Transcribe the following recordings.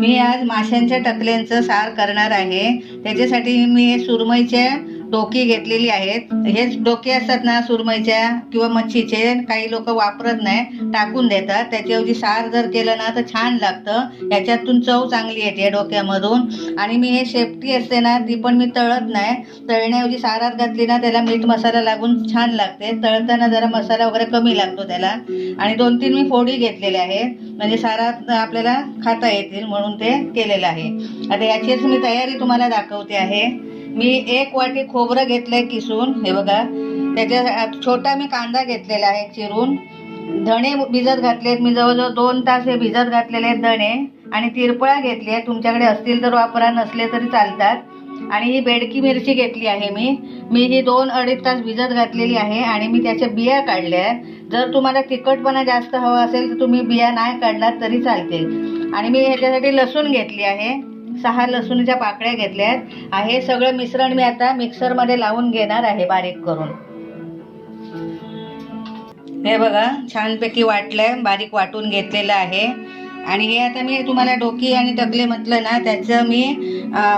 मी आज माशांच्या टकल्यांचं सार करणार आहे. त्याच्यासाठी मी सुरमईच्या डोकी घेतलेली आहेत. हेच डोके असतात ना सुरमईच्या किंवा मच्छीचे काही लोक वापरत नाही टाकून देतात. त्याच्याऐवजी सार जर केलं ना तर छान लागतं. याच्यातून चव चांगली येते डोक्यामधून. आणि मी हे शेपटी असते ना ती पण मी तळत नाही. तळण्याऐवजी सारात घातली ना त्याला मीठ मसाला लागून छान लागते. तळताना जरा मसाला वगैरे कमी लागतो त्याला. आणि दोन तीन मी फोडी घेतलेल्या आहेत. म्हणजे सारात आपल्याला खाता येतील म्हणून ते केलेलं आहे. आता याचीच मी तयारी तुम्हाला दाखवते आहे. मी एक वाटी खोबरं घेतलंय किसून हे बघा. त्याच्या छोटा मी कांदा घेतलेला आहे चिरून. धणे भिजत घातलेत. मी जवळजवळ दोन तास हे भिजत घातलेले आहेत धणे. आणि तिरपळा घेतली आहे. तुमच्याकडे असतील तर वापरा नसले तरी चालतात. आणि ही बेडकी मिरची घेतली आहे मी. मी ही दोन अडीच तास भिजत घातलेली आहे आणि मी त्याच्या बिया काढल्या आहेत. जर तुम्हाला तिखटपणा जास्त हवा असेल तर तुम्ही बिया नाही काढलात तरी चालतील आणि मी ह्याच्यासाठी लसूण घेतली आहे. सहा लसूणच्या पाकळ्या घेतल्या आहेत हे सगळं मिश्रण मी आता मिक्सरमध्ये लावून घेणार आहे बारीक करून. हे बघा छानपैकी वाटलंय बारीक वाटून घेतलेलं आहे. आणि हे आता मी तुम्हाला डोकी आणि टकले म्हटलं ना त्याचं मी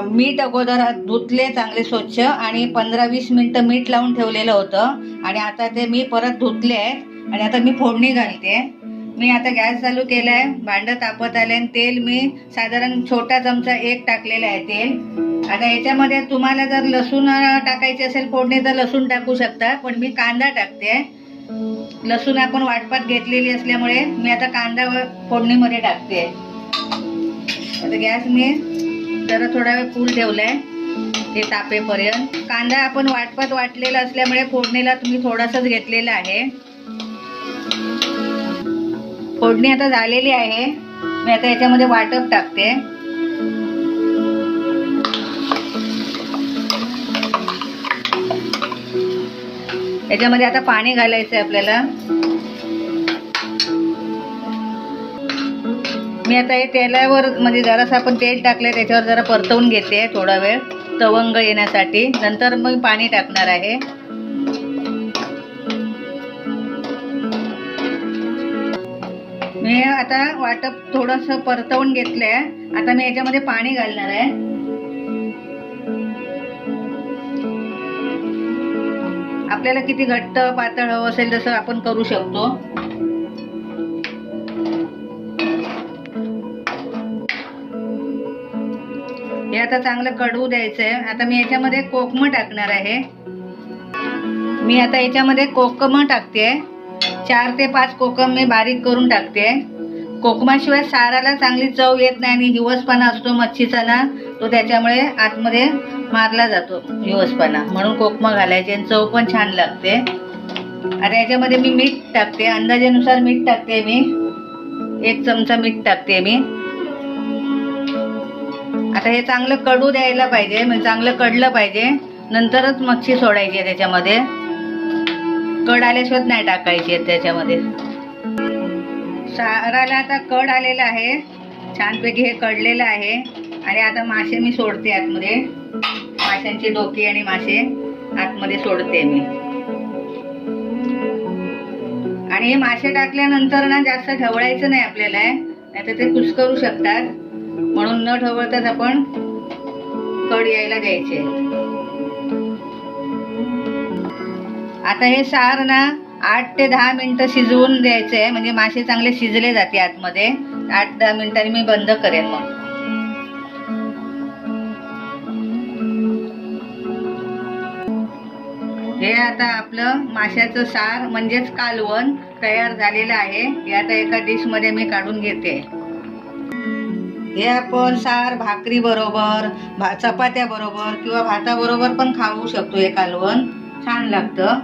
मीठ अगोदर धुतले चांगले स्वच्छ आणि पंधरा वीस मिनटं मीठ लावून ठेवलेलं होतं. आणि आता ते मी परत धुतले आहेत. आणि आता मी फोडणी घालते. मी आता गॅस चालू केला आहे भांडं तापत आले आणि तेल मी साधारण छोटा चमचा एक टाकलेला आहे तेल. आता याच्यामध्ये तुम्हाला जर लसूण टाकायचे असेल फोडणी तर लसूण टाकू शकता पण मी कांदा टाकते. लसूण आपण वाटपात घेतलेली असल्यामुळे मी आता कांदा व- फोडणीमध्ये टाकते. आता गॅस मी जरा थोडा वेळ फुल आहे ते तापेपर्यंत. कांदा आपण वाटपात वाटलेला असल्यामुळे फोडणीला तुम्ही थोडासाच घेतलेला आहे. फोडणी आता झालेली आहे. मी आता याच्यामध्ये वाटप टाकते. याच्यामध्ये आता पाणी घालायचं आहे आपल्याला. मी आता हे तेलावर म्हणजे जरासं आपण तेल टाकलंय त्याच्यावर जरा परतवून घेते थोडा वेळ तवंग येण्यासाठी. नंतर मग पाणी टाकणार आहे. मी आता वाटप थोडस परतवून घेतलंय. आता मी याच्यामध्ये पाणी घालणार आहे. आपल्याला किती घट्ट पातळ हवं असेल तसं आपण करू शकतो. हे आता चांगलं कडवू द्यायचंय. आता मी याच्यामध्ये कोकम टाकणार आहे. मी आता याच्यामध्ये कोकम टाकते. चार ते पाच कोकम मी बारीक करून टाकते. कोकमाशिवाय साराला चांगली चव येत नाही आणि हिवसपणा असतो मच्छीचा ना तो त्याच्यामुळे आतमध्ये मारला जातो हिवसपणा. म्हणून कोकम घालायचे आणि चव पण छान लागते. आता याच्यामध्ये मी मीठ टाकते. अंदाजेनुसार मीठ टाकते मी. एक चमचा मीठ टाकते मी. आता हे चांगलं कडू द्यायला पाहिजे. म्हणजे चांगलं कडलं पाहिजे. नंतरच मच्छी सोडायची आहे त्याच्यामध्ये. कड आल्याशिवाय नाही टाकायची त्याच्यामध्ये. साराला आता कड आलेला आहे. छानपैकी हे कडलेलं आहे. आणि आता मासे मी सोडते आतमध्ये. माशांची डोकी आणि मासे आतमध्ये सोडते मी. आणि हे मासे टाकल्यानंतर ना जास्त ढवळायचं नाही आपल्याला. नाही ते कुसकरू शकतात. म्हणून न ढवळताच आपण कड यायला द्यायचे. आता हे सार ना आठ ते दहा मिनिटं शिजवून द्यायचं आहे. म्हणजे मासे चांगले शिजले जाते आतमध्ये. आठ दहा मिनिटांनी मी बंद करेन मग. हे आता आपलं माशाचं सार म्हणजेच कालवण तयार झालेलं आहे. हे आता एका डिशमध्ये मी काढून घेते. हे आपण सार भाकरी बरोबर भा चपात्या बरोबर किंवा भाताबरोबर पण खाऊ शकतो हे कालवण. छान लागतं.